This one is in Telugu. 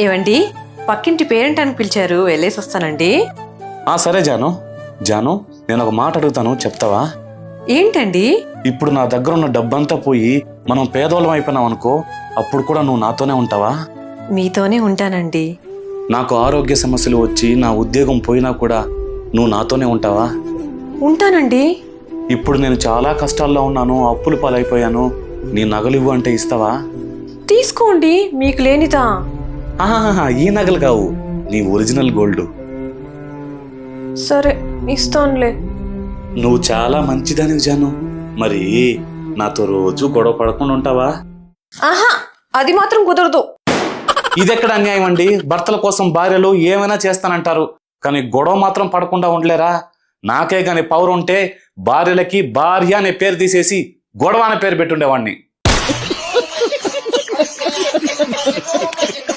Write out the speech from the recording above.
ఏవండి? పక్కింటి పేరెంట్ అని పిలిచారు వెళ్ళేసి వస్తానండి. ఆ సరే జాను. జాను నేను ఒక మాట అడుగుతాను చెప్తావా? ఏంటండి? ఇప్పుడు నా దగ్గర ఉన్న డబ్బంతా పోయి మనం పేదోళ్ళం అయిపోయినాం అనుకో అప్పుడు కూడా నువ్వు నాతోనే ఉంటావా? మీతోనే ఉంటానండి. నాకు ఆరోగ్య సమస్యలు వచ్చి నా ఉద్యోగం పోయినా కూడా నువ్వు నాతోనే ఉంటావా? ఉంటానండి. ఇప్పుడు నేను చాలా కష్టాల్లో ఉన్నాను అప్పులు పాలైపోయాను. నీ నగలు ఇవ్వు అంటే ఇస్తావా? తీసుకోండి మీకు లేనిదా? ఆహాహా, ఈ నగలు కావు. నీ ఒరిజినల్ గోల్డ్. సరే ఇస్తానులే. నువ్వు చాలా మంచిదానివి జాను. మరి నాతో రోజు గొడవ పడకుండా ఉంటావా? ఆహా అది మాత్రం కుదరదు. ఇదెక్కడ అన్యాయం అండి? భర్తల కోసం భార్యలు ఏమైనా చేస్తానంటారు. కానీ గొడవ మాత్రం పడకుండా ఉండలేరా? నాకే గాని పవర్ ఉంటే భార్యలకి భార్య అనే పేరు తీసేసి గొడవ అనే పేరు పెట్టుండేవాడిని